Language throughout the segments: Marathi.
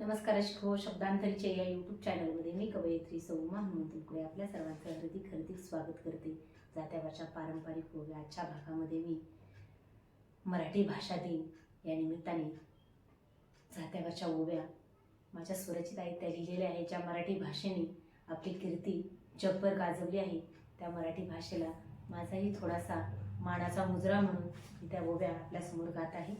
नमस्कार शिकव हो शब्दांतरीच्या या यूट्यूब चॅनलमध्ये मी कवयित्री सौमा हनुमंतपुढे आपल्या सर्वांचं हार्दिक हार्दिक स्वागत करते. जात्या पारंपरिक ओव्या आजच्या भागामध्ये मी मराठी भाषा दिन या निमित्ताने जात्यावरच्या ओव्या माझ्या स्वरचित आहेत त्या लिहिलेल्या आहेत ज्या मराठी भाषेने आपली कीर्ती जगभर गाजवली आहे. त्या मराठी भाषेला माझाही थोडासा मानाचा मुजरा म्हणून मी त्या ओव्या आपल्यासमोर गात आहे.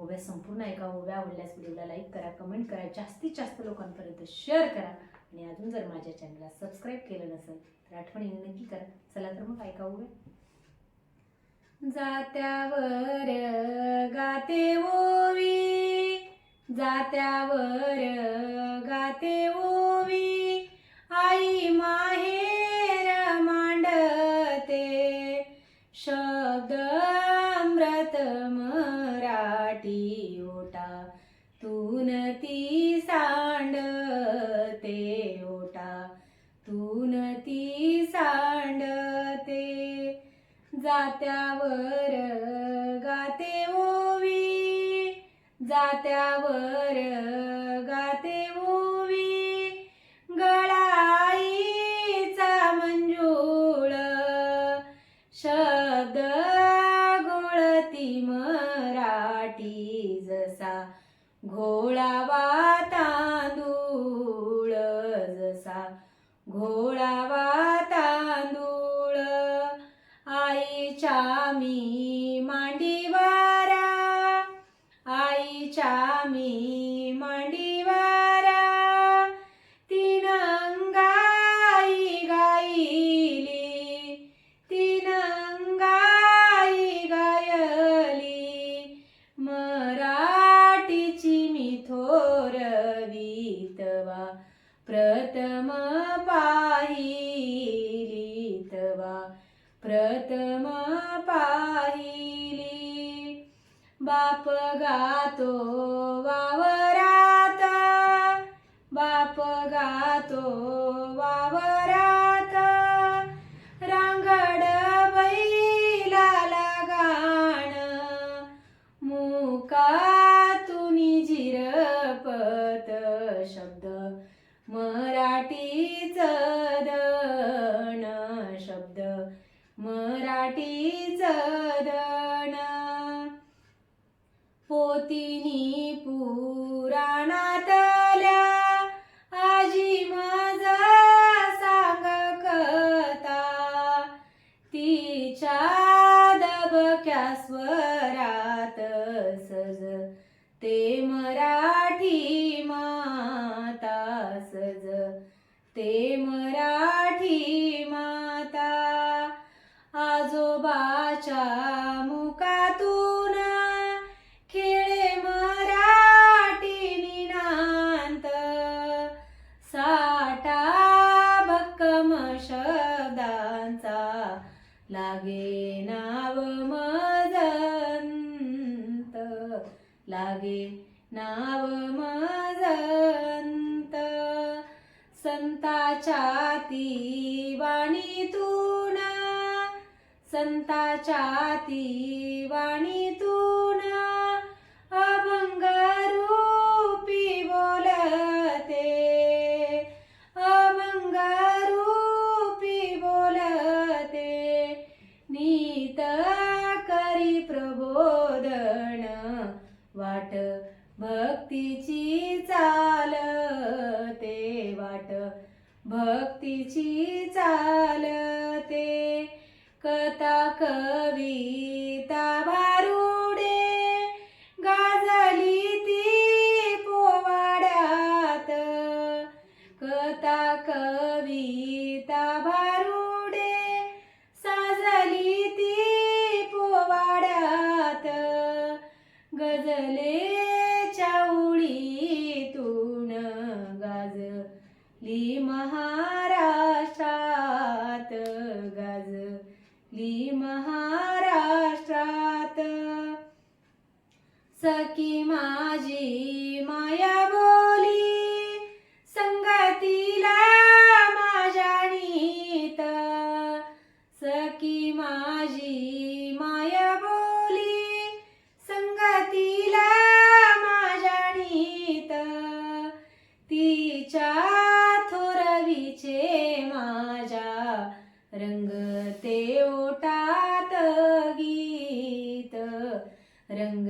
ओव्या संपूर्ण ऐका ओव्या आवडल्यास व्हिडिओला लाईक करा कमेंट करा जास्तीत जास्त लोकांपर्यंत शेअर करा. आणि अजून जर माझ्या चॅनलला सबस्क्राईब केलं नसेल तर आठवणीने नक्की करा. चला तर मग ऐका ओव्या जात्यावर गाते ओवी जात्यावर गाते ओवी. जात्यावर गाते ओवी. जात्यावर गाते ओवी. गळाईचा मंजूळ. शब्द गोळती मराठी जसा. घोळावा तांदूळ जसा. घोळावा आईच्या मणिवारा मांडीवारा तीन अंगाई गाईली तीन अंगाई गायली. मराठीची मी थोरवीतवा प्रथम पाहिली तवा प्रथम बाप गातो वावरात. बाप गातो वावरात. रांगड बैलाला गाण. मुकातुनी जिरपत शब्द. मराठीच दण शब्द. मराठीच दण पोतिनी पुराणातल्या आजी माझा सांग कथा. तिच्या दबक्या स्वरात सज ते मराठी माता सज. ते मरा लागे नाव मजंत. लागे नाव मजंत. संताच्या ती वाणीतून संताच्या ती वाणी नीत करी प्रबोधन. वाट भक्तीची चालते वाट भक्तीची चालते. कथा कविता भारुडे महाराष्ट्रात गाजली महाराष्ट्रात सखी मा Рядом